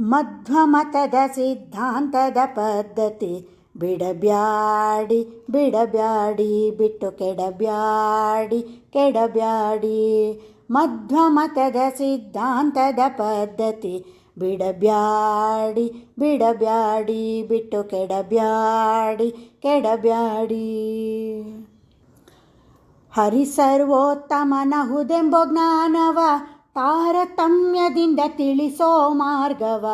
ಮಧ್ವಮತದ ಸಿದ್ಧಾಂತದ ಪದ್ಧತಿ. ಬಿಡಬ್ಯಾಡಿ ಬಿಡಬ್ಯಾಡಿ, ಬಿಟ್ಟು ಕೆಡಬ್ಯಾಡಿ ಕೆಡಬ್ಯಾಡಿ. ಮಧ್ವಮತದ ಸಿದ್ಧಾಂತದ ಪದ್ಧತಿ. ಬಿಡಬ್ಯಾಡಿ ಬಿಡಬ್ಯಾಡಿ, ಬಿಟ್ಟು ಕೆಡಬ್ಯಾಡಿ ಕೆಡಬ್ಯಾಡಿ. ಹರಿಸರ್ವೋತ್ತಮನಹುದೆಂಬ ಜ್ಞಾನವ ತಾರತಮ್ಯದಿಂದ ತಿಳಿಸೋ ಮಾರ್ಗವ,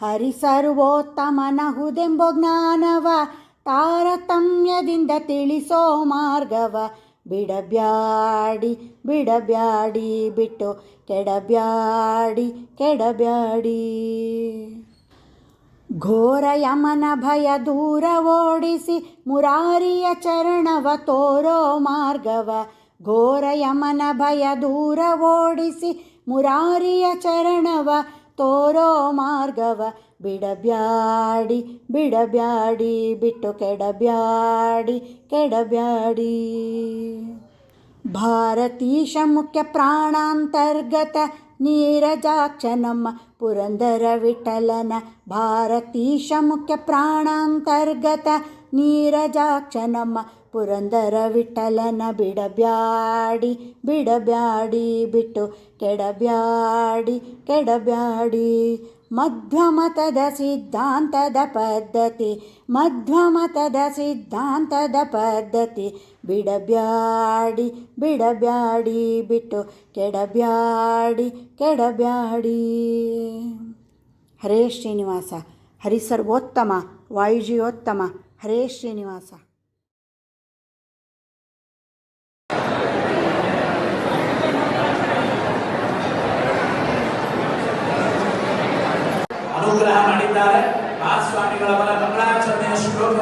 ಹರಿಸರ್ವೋತ್ತಮನಹುದೆಂಬ ಜ್ಞಾನವ. ತಾರತಮ್ಯದಿಂದ ತಿಳಿಸೋ ಮಾರ್ಗವ, ಬಿಡಬ್ಯಾಡಿ ಬಿಡಬ್ಯಾಡಿ ಬಿಟ್ಟು ಕೆಡಬ್ಯಾಡಿ ಕೆಡಬ್ಯಾಡಿ. ಘೋರ ಯಮನ ಭಯ ದೂರ ಓಡಿಸಿ ಮುರಾರಿಯ ಚರಣವ ತೋರೋ ಮಾರ್ಗವ, ಘೋರ ಯಮನ ಭಯ ದೂರ ಓಡಿಸಿ ಮುರಾರಿಯ ಚರಣವ, ತೋರೋ ಮಾರ್ಗವ, ಬಿಡಬ್ಯಾಡಿ ಬಿಡಬ್ಯಾಡಿ, ಬಿಟ್ಟು ಕೆಡಬ್ಯಾಡಿ ಕೆಡಬ್ಯಾಡಿ. ಭಾರತೀಶ ಮುಖ್ಯ ಪ್ರಾಣಾಂತರ್ಗತ ನೀರಜಾಕ್ಷ ನಮ್ಮ ಪುರಂದರ ವಿಠಲನ, ಭಾರತೀಶ ಮುಖ್ಯ ಪ್ರಾಣಾಂತರ್ಗತ ನೀರಜಾಕ್ಷ ನಮ್ಮ ಪುರಂದರ ವಿಠಲನ ಬಿಡಬ್ಯಾಡಿ ಬಿಡಬ್ಯಾಡಿ ಬಿಟ್ಟು ಕೆಡಬ್ಯಾಡಿ ಕೆಡಬ್ಯಾಡಿ. ಮಧ್ವಮತದ ಸಿದ್ಧಾಂತದ ಪದ್ಧತಿ, ಮಧ್ವಮತದ ಸಿದ್ಧಾಂತದ ಪದ್ಧತಿ. ಬಿಡಬ್ಯಾಡಿ ಬಿಡಬ್ಯಾಡಿ ಬಿಟ್ಟು ಕೆಡಬ್ಯಾಡಿ ಕೆಡಬ್ಯಾಡಿ. ಹರೇ ಶ್ರೀನಿವಾಸ ಹರಿಸರ್ವೋತ್ತಮ ವಾಯುಜಿಯೋತ್ತಮ, ಹರೇ ಶ್ರೀನಿವಾಸ. ಮಂಗಳಾಚರಣೆಯ